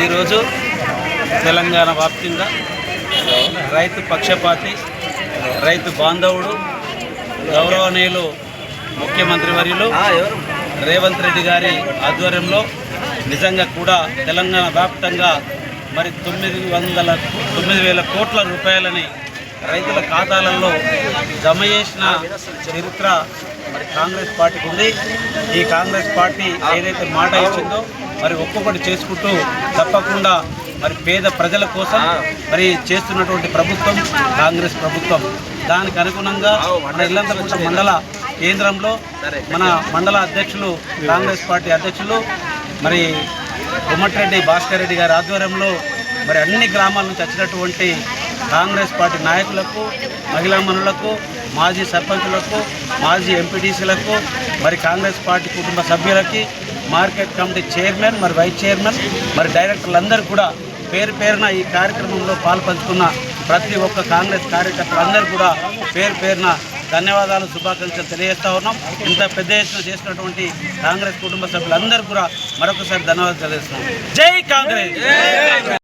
ఈరోజు తెలంగాణ వ్యాప్తంగా రైతు పక్షపాతి రైతు బాంధవుడు గౌరవనీయులు ముఖ్యమంత్రి వర్యులు రేవంత్ రెడ్డి గారి ఆధ్వర్యంలో నిజంగా కూడా తెలంగాణ వ్యాప్తంగా మరి తొమ్మిది వందల తొమ్మిది వేల కోట్ల రూపాయలని రైతుల ఖాతాలలో జమ చేసిన చరిత్ర మరి కాంగ్రెస్ పార్టీకి ఉంది. ఈ కాంగ్రెస్ పార్టీ ఏదైతే మాట ఇచ్చిందో మరి ఒక్కొక్కటి చేసుకుంటూ తప్పకుండా మరి పేద ప్రజల కోసం మరి చేస్తున్నటువంటి ప్రభుత్వం కాంగ్రెస్ ప్రభుత్వం. దానికి అనుగుణంగా మన ఇల్లంతకుంట మండల కేంద్రంలో మన మండల అధ్యక్షులు కాంగ్రెస్ పార్టీ అధ్యక్షులు మరి కొమ్మటిరెడ్డి భాస్కర్ రెడ్డి గారి ఆధ్వర్యంలో మరి అన్ని గ్రామాల నుంచి వచ్చినటువంటి కాంగ్రెస్ పార్టీ నాయకులకు మహిళా మనులకు మాజీ సర్పంచులకు మాజీ ఎంపీటీసీలకు మరి కాంగ్రెస్ పార్టీ కుటుంబ సభ్యులకి మార్కెట్ కమిటీ చైర్మన్ మరి వైస్ చైర్మన్ మరి డైరెక్టర్లందరూ కూడా పేరు పేరున ఈ కార్యక్రమంలో పాల్పంచుకున్న ప్రతి ఒక్క కాంగ్రెస్ కార్యకర్తలందరూ కూడా పేరు పేరున ధన్యవాదాలు శుభాకాంక్షలు తెలియజేస్తా ఉన్నాం. ఇంత పెద్ద ఎత్తున చేసినటువంటి కాంగ్రెస్ కుటుంబ సభ్యులందరూ కూడా మరొకసారి ధన్యవాదాలు తెలియజేస్తున్నాం. జై కాంగ్రెస్!